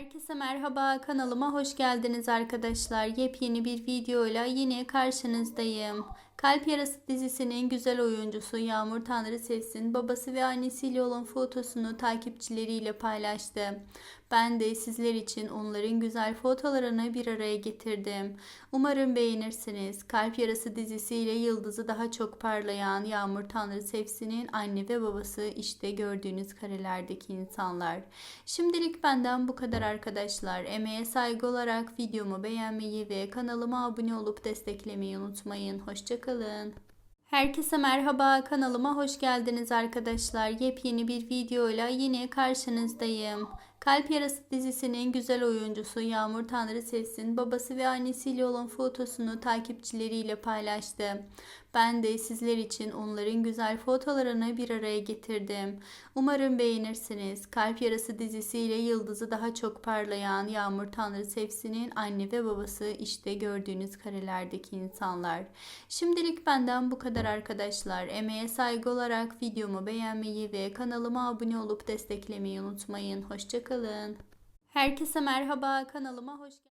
Herkese merhaba kanalıma hoş geldiniz arkadaşlar. Yepyeni bir videoyla yine karşınızdayım. Kalp Yarası dizisinin güzel oyuncusu Yağmur Tanrı Sevsin babası ve annesiyle olan fotosunu takipçileriyle paylaştı. Ben de sizler için onların güzel fotolarını bir araya getirdim. Umarım beğenirsiniz. Kalp Yarası dizisiyle yıldızı daha çok parlayan Yağmur Tanrı Sevsin'in anne ve babası işte gördüğünüz karelerdeki insanlar. Şimdilik benden bu kadar arkadaşlar. Emeğe saygı olarak videomu beğenmeyi ve kanalıma abone olup desteklemeyi unutmayın. Hoşçakalın. Herkese merhaba kanalıma hoş geldiniz arkadaşlar. Yepyeni bir videoyla yine karşınızdayım. Kalp Yarası dizisinin güzel oyuncusu Yağmur Tanrı Sevsin babası ve annesiyle olan fotosunu takipçileriyle paylaştı. Ben de sizler için onların güzel fotolarını bir araya getirdim. Umarım beğenirsiniz. Kalp Yarası dizisiyle yıldızı daha çok parlayan Yağmur Tanrı Sevsin'in anne ve babası işte gördüğünüz karelerdeki insanlar. Şimdilik benden bu kadar arkadaşlar. Emeğe saygı olarak videomu beğenmeyi ve kanalıma abone olup desteklemeyi unutmayın. Hoşçakalın. Herkese merhaba kanalıma hoş geldiniz.